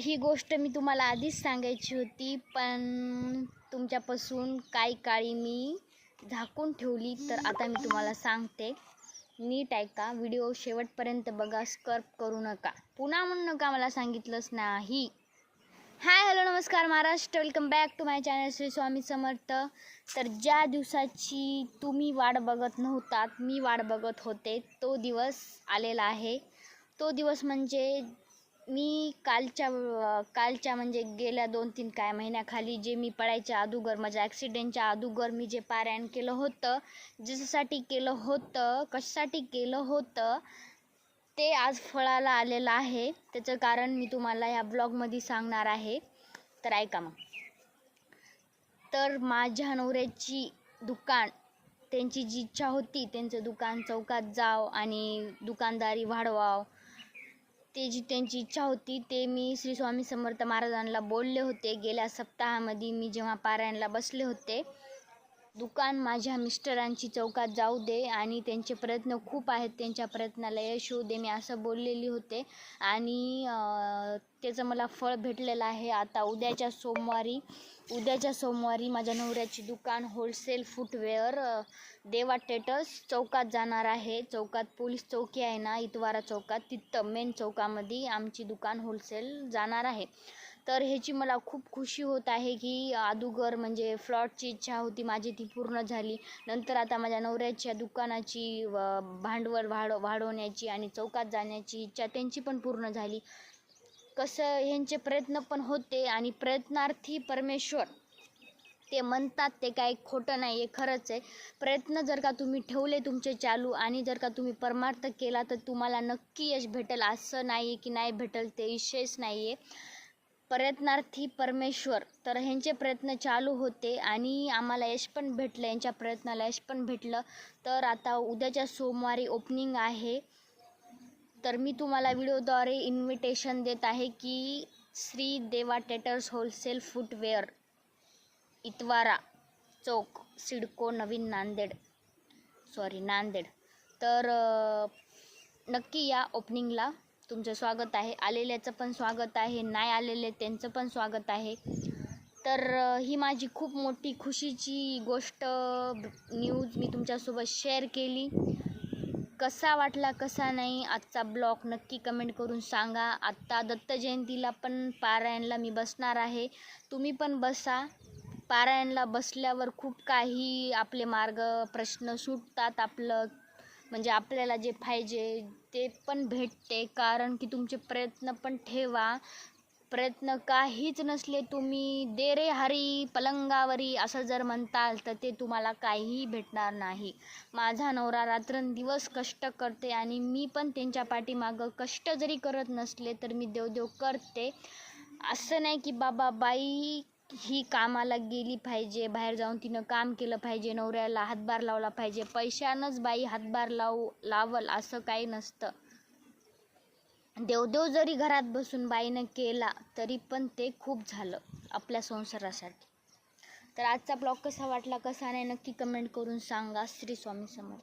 ही गोष्ट मी तुम्हाला आधीच सांगायची होती पण तुमच्यापासून काही काळी मी झाकून ठेवली तर आता मी तुम्हाला सांगते. नीट ऐका व्हिडिओ शेवटपर्यंत बघा स्कर्प करू नका. पुन्हा म्हणू नका मला सांगितलंच नाही. हाय हॅलो नमस्कार Maharashtra. Welcome back to my channel Shri Swami Samarth. तर ज्या दिवसाची तुम्ही वाट बघत नव्हतात मी वाट बघत होते तो दिवस आलेला आहे. तो दिवस म्हणजे मी कालच्या कालच्या म्हणजे गेल्या दोन तीन काय महिन्याखाली जे मी पडायच्या अगोदर माझ्या ॲक्सिडेंटच्या अगोदर मी जे पारायण केलं होतं ज्याच्यासाठी केलं होतं कशासाठी केलं होतं ते आज फळाला आलेलं आहे. त्याचं कारण मी तुम्हाला ह्या ब्लॉगमध्ये सांगणार आहे. तर ऐका मग. तर माझ्या नवऱ्याची दुकान त्यांची जी इच्छा होती त्यांचं दुकान चौकात जाव आणि दुकानदारी वाढवाव. ते जी त्यांची इच्छा होती ते मी श्री स्वामी समर्थ महाराजांना बोलले होते. गेल्या सप्ताहामध्ये मी जेव्हा पारायणला बसले होते दुकान माझ्या मिस्टरांची चौकात जाऊ दे आणि त्यांचे प्रयत्न खूप आहेत त्यांच्या प्रयत्नाला यश होऊ दे मी असं बोललेली होते. आणि त्याचं मला फळ भेटलेलं आहे. आता उद्याच्या सोमवारी उद्याच्या सोमवारी माझ्या नवऱ्याची दुकान होलसेल फुटवेअर देवा टेटस चौकात जाणार आहे. चौकात पोलीस चौकी आहे ना इतवारा चौकात तिथं मेन चौकामध्ये आमची दुकान होलसेल जाणार आहे. तर ह्याची मला खूप खुशी होत आहे की अगोदर म्हणजे फ्लॉटची इच्छा होती माझी ती पूर्ण झाली. नंतर आता माझ्या नवऱ्याच्या दुकानाची व भांडवल वाढ वाढवण्याची आणि चौकात जाण्याची इच्छा त्यांची पण पूर्ण झाली. कसं ह्यांचे प्रयत्न पण होते आणि प्रयत्नार्थी परमेश्वर ते म्हणतात ते काय खोटं नाही आहे खरंच आहे. प्रयत्न जर का तुम्ही ठेवले तुमचे चालू आणि जर का तुम्ही परमार्थ केला तर तुम्हाला नक्की यश भेटेल. असं नाही आहे की नाही भेटेल ते विषयच नाही आहे प्रयत्नार्थी परमेश्वर. तर ह्यांचे प्रयत्न चालू होते आणि आम्हाला यश पण भेटलं यांच्या प्रयत्नाला यश पण भेटलं. तर आता उद्याच्या सोमवारी ओपनिंग आहे. तर मी तुम्हाला व्हिडिओद्वारे इन्व्हिटेशन देत आहे की Shri Deva traders wholesale footwear Itwara Chowk CIDCO नवीन नांदेड. सॉरी नांदेड. तर नक्की या ओपनिंगला तुमचं स्वागत आहे. आलेल्याचं पण स्वागत आहे. नाही आलेले त्यांचं पण स्वागत आहे. तर ही माझी खूप मोठी खुशीची गोष्ट न्यूज मी तुमच्यासोबत शेअर केली. कसा वाटला कसा नाही आजचा ब्लॉग नक्की कमेंट करून सांगा. आत्ता दत्त जयंतीला पण पारायणला मी बसणार आहे. तुम्ही पण बसा. पारायणला बसल्यावर खूप काही आपले मार्ग प्रश्न सुटतात. आपलं म्हणजे आपल्याला जे पाहिजे ते पण भेटते. कारण की तुमचे प्रयत्न पण ठेवा. प्रयत्न काहीच नसले तुम्ही दे रे हरी पलंगावरी असं जर म्हणताल तर ते तुम्हाला काहीही भेटणार नाही. माझा नवरा रात्रंदिवस कष्ट करते आणि मी पण त्यांच्या पाठीमागं कष्ट जरी करत नसले तर मी देवदेव करते. असं नाही की बाबा बाई ही कामाला गेली पाहिजे बाहेर जाऊन तिनं काम केलं पाहिजे नवऱ्याला हातभार लावला पाहिजे पैशानंच बाई हातभार लावू लावल असं काही नसतं. देवदेव जरी घरात बसून बाईनं केला तरी पण ते खूप झालं आपल्या संसारासाठी. तर आजचा ब्लॉग कसा वाटला कसा नाही नक्की कमेंट करून सांगा. श्री स्वामी समर्थ.